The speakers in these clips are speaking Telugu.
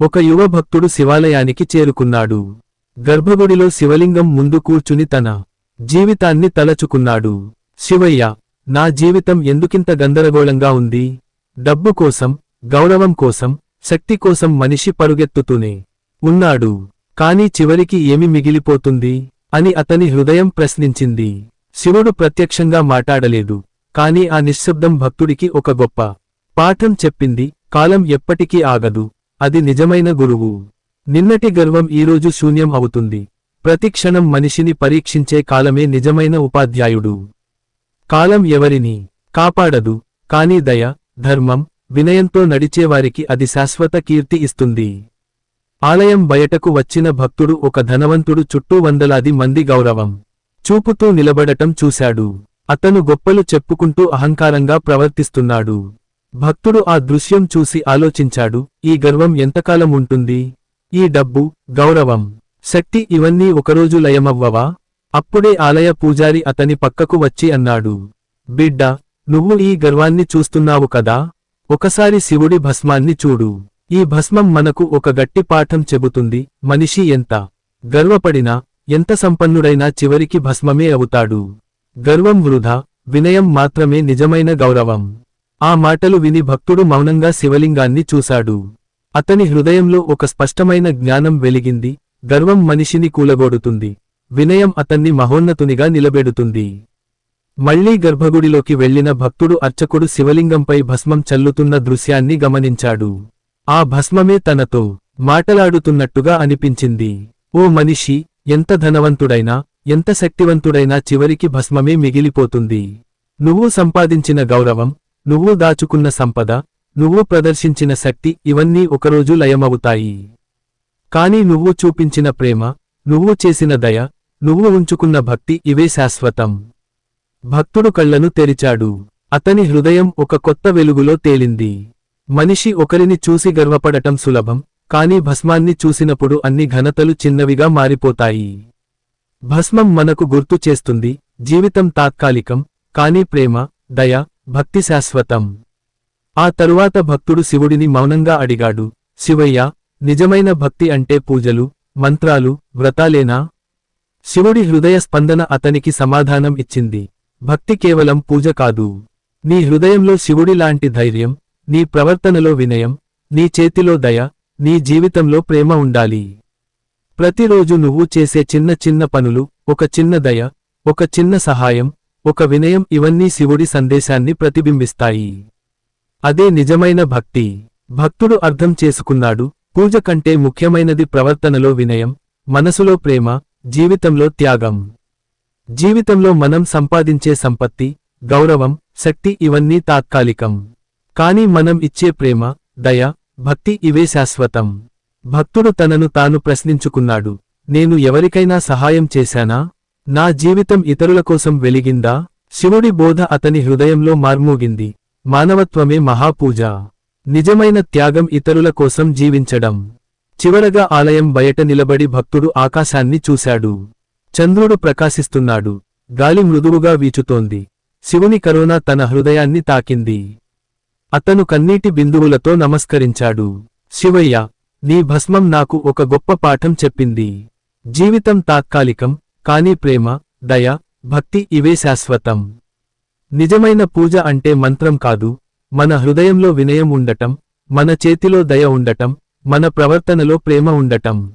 ఒక యువ భక్తుడు శివాలయానికి చేరుకున్నాడు. గర్భగుడిలో శివలింగం ముందు కూర్చుని తన జీవితాన్ని తలచుకున్నాడు. శివయ్య నా జీవితం ఎందుకింత గందరగోళంగా ఉంది? డబ్బు కోసం గౌరవం కోసం శక్తి కోసం మనిషి పరుగెత్తుతూనే ఉన్నాడు. కాని చివరికి ఏమి మిగిలిపోతుంది? అని అతని హృదయం ప్రశ్నించింది. శివుడు ప్రత్యక్షంగా మాటాడలేదు కాని ఆ నిశ్శబ్దం భక్తుడికి ఒక గొప్ప పాఠం చెప్పింది. కాలం ఎప్పటికీ ఆగదు. అది నిజమైన గురువు. నిన్నటి గర్వం ఈరోజు శూన్యం అవుతుంది. ప్రతి క్షణం మనిషిని పరీక్షించే కాలమే నిజమైన ఉపాధ్యాయుడు. కాలం ఎవరిని కాపాడదు కాని దయ ధర్మం వినయంతో నడిచేవారికి అది శాశ్వత కీర్తి ఇస్తుంది. ఆలయం బయటకు వచ్చిన భక్తుడు ఒక ధనవంతుడు చుట్టూ వందలాది మంది గౌరవం చూపుతూ నిలబడటం చూశాడు. అతను గొప్పలు చెప్పుకుంటూ అహంకారంగా ప్రవర్తిస్తున్నాడు. భక్తుడు ఆ దృశ్యం చూసి ఆలోచించాడు ఈ గర్వం ఎంతకాలం ఉంటుంది? ఈ డబ్బు గౌరవం శక్తి ఇవన్నీ ఒకరోజు లయమవ్వవా? అప్పుడే ఆలయ పూజారి అతని పక్కకు వచ్చి అన్నాడు బిడ్డ నువ్వు ఈ గర్వాన్ని చూస్తున్నావు కదా? ఒకసారి శివుడి భస్మాన్ని చూడు. ఈ భస్మం మనకు ఒక గట్టి పాఠం చెబుతుంది మనిషి ఎంత గర్వపడినా ఎంత సంపన్నుడైనా చివరికి భస్మమే అవుతాడు. గర్వం వృధా వినయం మాత్రమే నిజమైన గౌరవం. ఆ మాటలు విని భక్తుడు మౌనంగా శివలింగాన్ని చూశాడు. అతని హృదయంలో ఒక స్పష్టమైన జ్ఞానం వెలిగింది. గర్వం మనిషిని కూలగొడుతుంది. వినయం అతన్ని మహోన్నతునిగా నిలబెడుతుంది. మళ్ళీ గర్భగుడిలోకి వెళ్ళిన భక్తుడు అర్చకుడు శివలింగంపై భస్మం చల్లుతున్న దృశ్యాన్ని గమనించాడు. ఆ భస్మమే తనతో మాటలాడుతున్నట్టుగా అనిపించింది. ఓ మనిషి ఎంత ధనవంతుడైనా ఎంత శక్తివంతుడైనా చివరికి భస్మమే మిగిలిపోతుంది. నువ్వు సంపాదించిన గౌరవం నువ్వు దాచుకున్న సంపద నువ్వు ప్రదర్శించిన శక్తి ఇవన్నీ ఒకరోజు లయమవుతాయి. కాని నువ్వు చూపించిన ప్రేమ నువ్వు చేసిన దయ నువ్వు ఉంచుకున్న భక్తి ఇవే శాశ్వతం. భక్తుడు కళ్ళను తెరిచాడు. అతని హృదయం ఒక కొత్త వెలుగులో తేలింది. మనిషి ఒకరిని చూసి గర్వపడటం సులభం కాని భస్మాన్ని చూసినప్పుడు అన్ని ఘనతలు చిన్నవిగా మారిపోతాయి. భస్మం మనకు గుర్తు చేస్తుంది జీవితం తాత్కాలికం కాని ప్రేమ దయ భక్తి శాశ్వతం. ఆ తరువాత భక్తుడు శివుడిని మౌనంగా అడిగాడు శివయ్య నిజమైన భక్తి అంటే పూజలు మంత్రాలు వ్రతాలేనా శివుడి హృదయ స్పందన అతనికి సమాధానం ఇచ్చింది భక్తి కేవలం పూజ కాదు. నీ హృదయంలో శివుడి లాంటి ధైర్యం నీ ప్రవర్తనలో వినయం నీ చేతిలో దయ నీ జీవితంలో ప్రేమ ఉండాలి. ప్రతిరోజు నువ్వు చేసే చిన్న చిన్న పనులు ఒక చిన్న దయ ఒక చిన్న సహాయం ఒక వినయం ఇవన్నీ శివుడి సందేశాన్ని ప్రతిబింబిస్తాయి. అదే నిజమైన భక్తి. భక్తుడు అర్థం చేసుకున్నాడు పూజ కంటే ముఖ్యమైనది ప్రవర్తనలో వినయం మనసులో ప్రేమ జీవితంలో త్యాగం. జీవితంలో మనం సంపాదించే సంపత్తి గౌరవం శక్తి ఇవన్నీ తాత్కాలికం. కాని మనం ఇచ్చే ప్రేమ దయ భక్తి ఇవే శాశ్వతం. భక్తుడు తనను తాను ప్రశ్నించుకున్నాడు నేను ఎవరికైనా సహాయం చేశానా? నా జీవితం ఇతరుల కోసం వెలిగిందా? శివుడి బోధ అతని హృదయంలో మార్మోగింది. మానవత్వమే మహాపూజ. నిజమైన త్యాగం ఇతరుల కోసం జీవించడం. చివరగా ఆలయం బయట నిలబడి భక్తుడు ఆకాశాన్ని చూశాడు. చంద్రుడు ప్రకాశిస్తున్నాడు. గాలి మృదువుగా వీచుతోంది. శివుని కరోనా తన హృదయాన్ని తాకింది. అతను కన్నీటి బిందువులతో నమస్కరించాడు. శివయ్య నీ భస్మం నాకు ఒక గొప్ప పాఠం చెప్పింది. జీవితం తాత్కాలికం. కాని ప్రేమ దయ భక్తి ఇవే శాశ్వతం. నిజమైన పూజ అంటే మంత్రం కాదు. మన హృదయంలో వినయం ఉండటం మన చేతిలో దయ ఉండటం మన ప్రవర్తనలో ప్రేమ ఉండటం.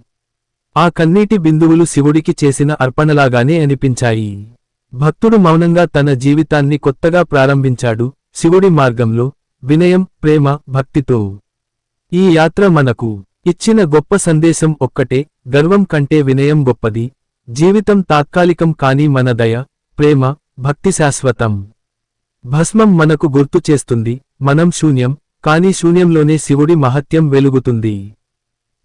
ఆ కన్నీటి బిందువులు శివుడికి చేసిన అర్పణలాగానే అనిపించాయి. భక్తుడు మౌనంగా తన జీవితాన్ని కొత్తగా ప్రారంభించాడు శివుడి మార్గంలో వినయం ప్రేమ భక్తితో. ఈ యాత్ర మనకు ఇచ్చిన గొప్ప సందేశం ఒక్కటే గర్వం కంటే వినయం గొప్పది. జీవితం తాత్కాలికం కాని మన దయ ప్రేమ భక్తి శాశ్వతం. భస్మం మనకు గుర్తు చేస్తుంది మనం శూన్యం కాని శూన్యంలోనే శివుడి మహత్యం వెలుగుతుంది.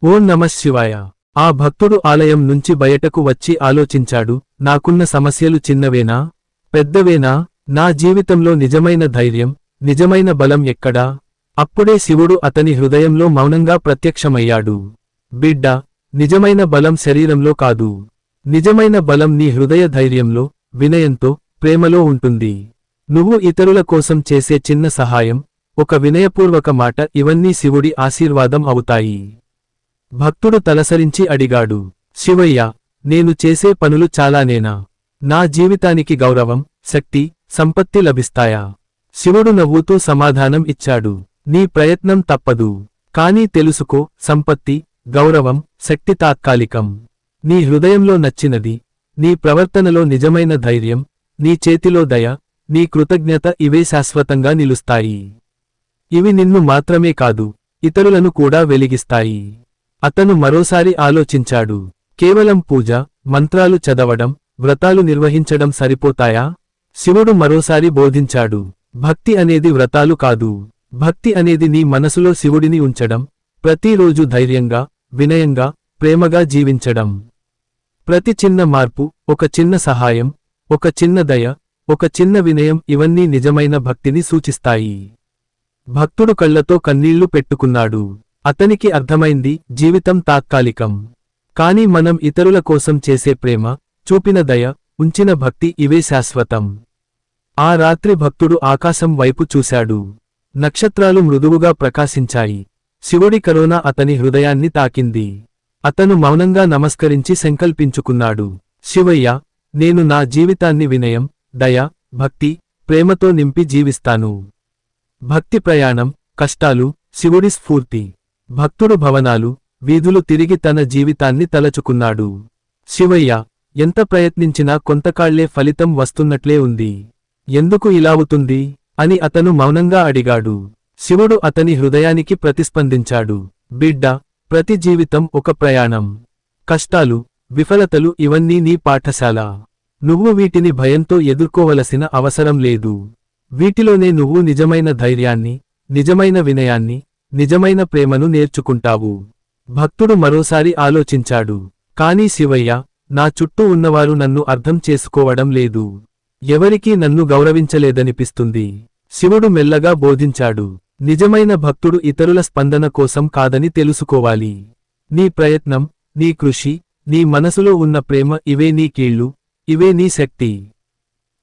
ఓం నమః శివాయ. ఆ భక్తుడు ఆలయం నుంచి బయటకు వచ్చి ఆలోచించాడు నాకున్న సమస్యలు చిన్నవేనా పెద్దవేనా నా జీవితంలో నిజమైన ధైర్యం నిజమైన బలం ఎక్కడా? అప్పుడే శివుడు అతని హృదయంలో మౌనంగా ప్రత్యక్షమయ్యాడు. బిడ్డ నిజమైన బలం శరీరంలో కాదు. నిజమైన బలం నీ హృదయ ధైర్యంలో వినయంతో ప్రేమలో ఉంటుంది. నువ్వు ఇతరుల కోసం చేసే చిన్న సహాయం ఒక వినయపూర్వక మాట ఇవన్నీ శివుడి ఆశీర్వాదం అవుతాయి. భక్తుడు తలసరించి అడిగాడు శివయ్య నేను చేసే పనులు చాలానేనా? నా జీవితానికి గౌరవం శక్తి సంపత్తి లభిస్తాయా? శివుడు నవ్వుతూ సమాధానం ఇచ్చాడు నీ ప్రయత్నం తప్పదు. కానీ తెలుసుకో సంపత్తి గౌరవం శక్తి తాత్కాలికం. నీ హృదయంలో నచ్చినది నీ ప్రవర్తనలో నిజమైన ధైర్యం నీ చేతిలో దయ నీ కృతజ్ఞత ఇవే శాశ్వతంగా నిలుస్తాయి. ఇవి నిన్ను మాత్రమే కాదు ఇతరులను కూడా వెలిగిస్తాయి. అతను మరోసారి ఆలోచించాడు కేవలం పూజ మంత్రాలు చదవడం వ్రతాలు నిర్వహించడం సరిపోతాయా? శివుడు మరోసారి బోధించాడు భక్తి అనేది వ్రతాలు కాదు. భక్తి అనేది నీ మనసులో శివుడిని ఉంచడం ప్రతిరోజు ధైర్యంగా వినయంగా ప్రేమగా జీవించడం. ప్రతి చిన్న మార్పు ఒక చిన్న సహాయం ఒక చిన్న దయ ఒక చిన్న వినయం ఇవన్నీ నిజమైన భక్తిని సూచిస్తాయి. భక్తుడు కళ్ళతో కన్నీళ్ళు పెట్టుకున్నాడు. అతనికి అర్థమైంది జీవితం తాత్కాలికం. కాని మనం ఇతరుల కోసం చేసే ప్రేమ చూపిన దయ ఉంచిన భక్తి ఇవే శాశ్వతం. ఆ రాత్రి భక్తుడు ఆకాశం వైపు చూశాడు. నక్షత్రాలు మృదువుగా ప్రకాశించాయి. శివుడి కరోనా అతని హృదయాన్ని తాకింది. అతను మౌనంగా నమస్కరించి సంకల్పించుకున్నాడు. శివయ్య నేను నా జీవితాన్ని వినయం దయ భక్తి ప్రేమతో నింపి జీవిస్తాను. భక్తి ప్రయాణం కష్టాలు శివుడి స్ఫూర్తి. భక్తుడు భవనాలు వీధులు తిరిగి తన జీవితాన్ని తలచుకున్నాడు. శివయ్య ఎంత ప్రయత్నించినా కొంతకాళ్ళే ఫలితం వస్తున్నట్లే ఉంది. ఎందుకు ఇలావుతుంది అని అతను మౌనంగా అడిగాడు. శివుడు అతని హృదయానికి ప్రతిస్పందించాడు. బిడ్డ ప్రతి జీవితం ఒక ప్రయాణం. కష్టాలు విఫలతలు ఇవన్నీ నీ పాఠశాల. నువ్వు వీటిని భయంతో ఎదుర్కోవలసిన అవసరం లేదు. వీటిలోనే నువ్వు నిజమైన ధైర్యాన్ని నిజమైన వినయాన్ని నిజమైన ప్రేమను నేర్చుకుంటావు. భక్తుడు మరోసారి ఆలోచించాడు. కాని శివయ్య నా చుట్టూ ఉన్నవారు నన్ను అర్థం చేసుకోవడం లేదు. ఎవరికీ నన్ను గౌరవించలేదనిపిస్తుంది. శివుడు మెల్లగా బోధించాడు. నిజమైన భక్తుడు ఇతరుల స్పందన కోసం కాదని తెలుసుకోవాలి. నీ ప్రయత్నం నీ కృషి నీ మనసులో ఉన్న ప్రేమ ఇవే నీ కీళ్ళు ఇవే నీ శక్తి.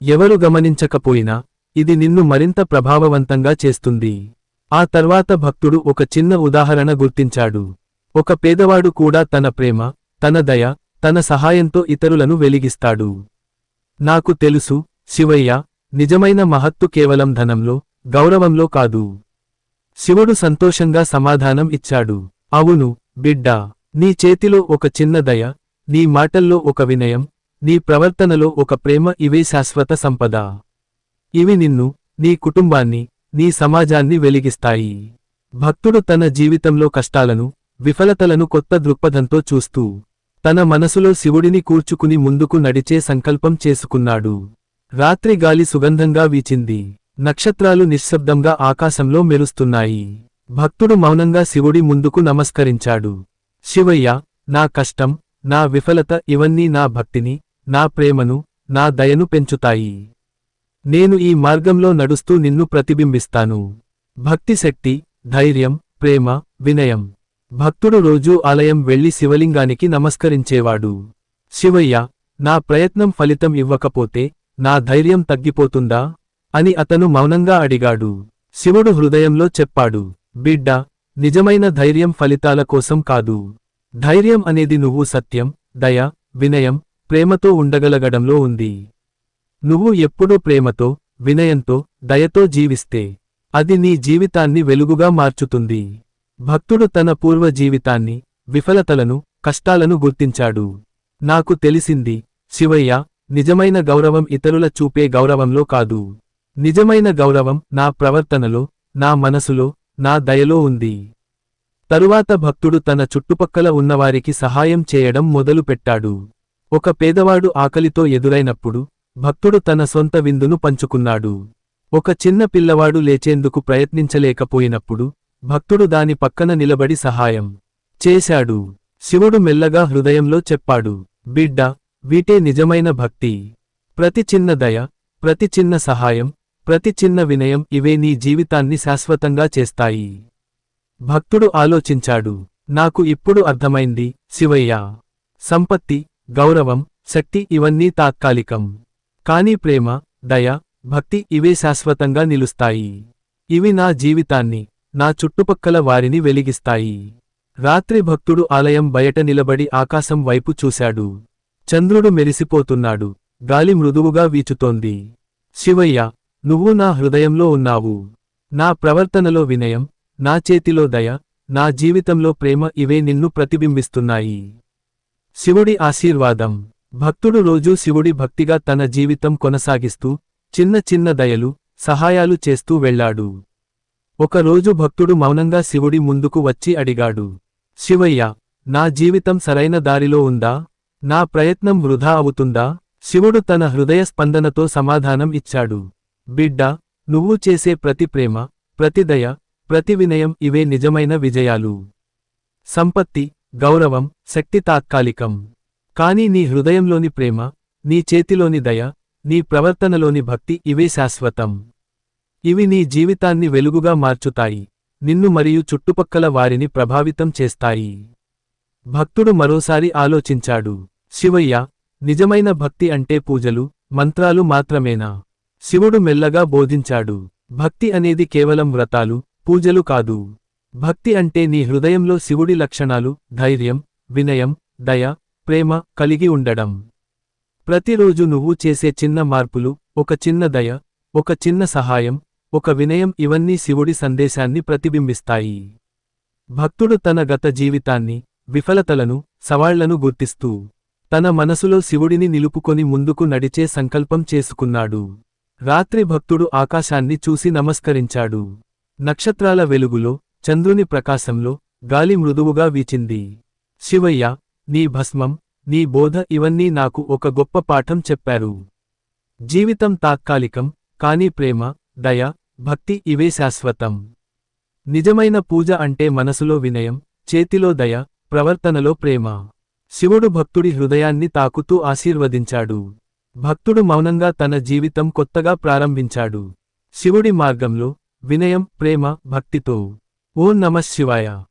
ఎవరు గమనించకపోయినా ఇది నిన్ను మరింత ప్రభావవంతంగా చేస్తుంది. ఆ తర్వాత భక్తుడు ఒక చిన్న ఉదాహరణ గుర్తించాడు. ఒక పేదవాడు కూడా తన ప్రేమ తన దయ తన సహాయంతో ఇతరులను వెలిగిస్తాడు. నాకు తెలుసు శివయ్య నిజమైన మహత్తు కేవలం ధనంలో గౌరవంలో కాదు. శివుడు సంతోషంగా సమాధానం ఇచ్చాడు. అవును బిడ్డా నీ చేతిలో ఒక చిన్న దయ నీ మాటల్లో ఒక వినయం నీ ప్రవర్తనలో ఒక ప్రేమ ఇవే శాశ్వత సంపద. ఇవి నిన్ను నీ కుటుంబాన్ని నీ సమాజాన్ని వెలిగిస్తాయి. భక్తుడు తన జీవితంలో కష్టాలను విఫలతలను కొత్త దృక్పథంతో చూస్తూ తన మనసులో శివుడిని కూర్చుకుని ముందుకు నడిచే సంకల్పం చేసుకున్నాడు. రాత్రి గాలి సుగంధంగా వీచింది. నక్షత్రాలు నిశ్శబ్దంగా ఆకాశంలో మెరుస్తున్నాయి. భక్తుడు మౌనంగా శివుడి ముందుకు నమస్కరించాడు. శివయ్య నా కష్టం నా విఫలత ఇవన్నీ నా భక్తిని నా ప్రేమను నా దయను పెంచుతాయి. నేను ఈ మార్గంలో నడుస్తూ నిన్ను ప్రతిబింబిస్తాను. భక్తి శక్తి ధైర్యం ప్రేమ వినయం. భక్తుడు రోజూ ఆలయం వెళ్ళి శివలింగానికి నమస్కరించేవాడు. శివయ్య నా ప్రయత్నం ఫలితం ఇవ్వకపోతే నా ధైర్యం తగ్గిపోతుందా? అని అతను మౌనంగా అడిగాడు. శివుడు హృదయంలో చెప్పాడు బిడ్డ నిజమైన ధైర్యం ఫలితాల కోసం కాదు. ధైర్యం అనేది నువ్వు సత్యం దయ వినయం ప్రేమతో ఉండగలగడంలో ఉంది. నువ్వు ఎప్పుడూ ప్రేమతో వినయంతో దయతో జీవిస్తే అది నీ జీవితాన్ని వెలుగుగా మార్చుతుంది. భక్తుడు తన పూర్వ జీవితాన్ని విఫలతలను కష్టాలను గుర్తించాడు. నాకు తెలిసింది శివయ్య నిజమైన గౌరవం ఇతరుల చూపే గౌరవంలో కాదు. నిజమైన గౌరవం నా ప్రవర్తనలో నా మనసులో నా దయలో ఉంది. తరువాత భక్తుడు తన చుట్టుపక్కల ఉన్నవారికి సహాయం చేయడం మొదలుపెట్టాడు. ఒక పేదవాడు ఆకలితో ఎదురైనప్పుడు భక్తుడు తన సొంత విందును పంచుకున్నాడు. ఒక చిన్న పిల్లవాడు లేచేందుకు ప్రయత్నించలేకపోయినప్పుడు భక్తుడు దాని పక్కన నిలబడి సహాయం చేశాడు. శివుడు మెల్లగా హృదయంలో చెప్పాడు బిడ్డ వీటే నిజమైన భక్తి. ప్రతి చిన్న దయ ప్రతి చిన్న సహాయం ప్రతి చిన్న వినయం ఇవే నీ జీవితాన్ని శాశ్వతంగా చేస్తాయి. భక్తుడు ఆలోచించాడు నాకు ఇప్పుడు అర్థమైంది శివయ్య. సంపత్తి గౌరవం శక్తి ఇవన్నీ తాత్కాలికం. కానీ ప్రేమ దయ భక్తి ఇవే శాశ్వతంగా నిలుస్తాయి. ఇవి నా జీవితాన్ని నా చుట్టుపక్కల వారిని వెలిగిస్తాయి. రాత్రి భక్తుడు ఆలయం బయట నిలబడి ఆకాశం వైపు చూశాడు. చంద్రుడు మెరిసిపోతున్నాడు గాలి మృదువుగా వీచుతోంది. శివయ్య నువ్వు నా హృదయంలో ఉన్నావు. నా ప్రవర్తనలో వినయం నా చేతిలో దయ నా జీవితంలో ప్రేమ ఇవే నిన్ను ప్రతిబింబిస్తున్నాయి. శివుడి ఆశీర్వాదం. భక్తుడు రోజూ శివుడి భక్తిగా తన జీవితం కొనసాగిస్తూ చిన్న చిన్న దయలు సహాయాలు చేస్తూ వెళ్ళాడు. ఒకరోజు భక్తుడు మౌనంగా శివుడి ముందుకు వచ్చి అడిగాడు శివయ్య నా జీవితం సరైన దారిలో ఉందా? నా ప్రయత్నం వృధా అవుతుందా? శివుడు తన హృదయ స్పందనతో సమాధానం ఇచ్చాడు బిడ్డ నువ్వు చేసే ప్రతి ప్రేమ ప్రతి దయ ప్రతి వినయం ఇవే నిజమైన విజయాలు. సంపత్తి గౌరవం శక్తి తాత్కాలికం. కాని నీ హృదయంలోని ప్రేమ నీ చేతిలోని దయ నీ ప్రవర్తనలోని భక్తి ఇవే శాశ్వతం. ఇవి నీ జీవితాన్ని వెలుగుగా మార్చుతాయి నిన్ను మరియు చుట్టుపక్కల వారిని ప్రభావితం చేస్తాయి. భక్తుడు మరోసారి ఆలోచించాడు శివయ్య నిజమైన భక్తి అంటే పూజలు మంత్రాలు మాత్రమేనా? శివుడు మెల్లగా బోధించాడు. భక్తి అనేది కేవలం వ్రతాలు పూజలు కాదు. భక్తి అంటే నీ హృదయంలో శివుడి లక్షణాలు ధైర్యం వినయం దయ ప్రేమ కలిగి ఉండడం. ప్రతిరోజు నువ్వు చేసే చిన్న మార్పులు ఒక చిన్న దయ ఒక చిన్న సహాయం ఒక వినయం ఇవన్నీ శివుడి సందేశాన్ని ప్రతిబింబిస్తాయి. భక్తుడు తన గత జీవితాన్ని విఫలతలను సవాళ్ళను గుర్తిస్తూ తన మనసులో శివుడిని నిలుపుకొని ముందుకు నడిచే సంకల్పం చేసుకున్నాడు. రాత్రి భక్తుడు ఆకాశాన్ని చూసి నమస్కరించాడు. నక్షత్రాల వెలుగులో చంద్రుని ప్రకాశంలో గాలి మృదువుగా వీచింది. శివయ్య నీ భస్మం నీ బోధ ఇవన్నీ నాకు ఒక గొప్ప పాఠం చెప్పారు. జీవితం తాత్కాలికం కాని ప్రేమ దయ భక్తి ఇవే శాశ్వతం. నిజమైన పూజ అంటే మనసులో వినయం చేతిలో దయ ప్రవర్తనలో ప్రేమ. శివుడు భక్తుడి హృదయాన్ని తాకుతూ ఆశీర్వదించాడు. భక్తుడు మౌనంగా తన జీవితం కొత్తగా ప్రారంభించాడు. శివుడి మార్గంలో వినయం ప్రేమ భక్తితో. ఓ నమఃశివాయ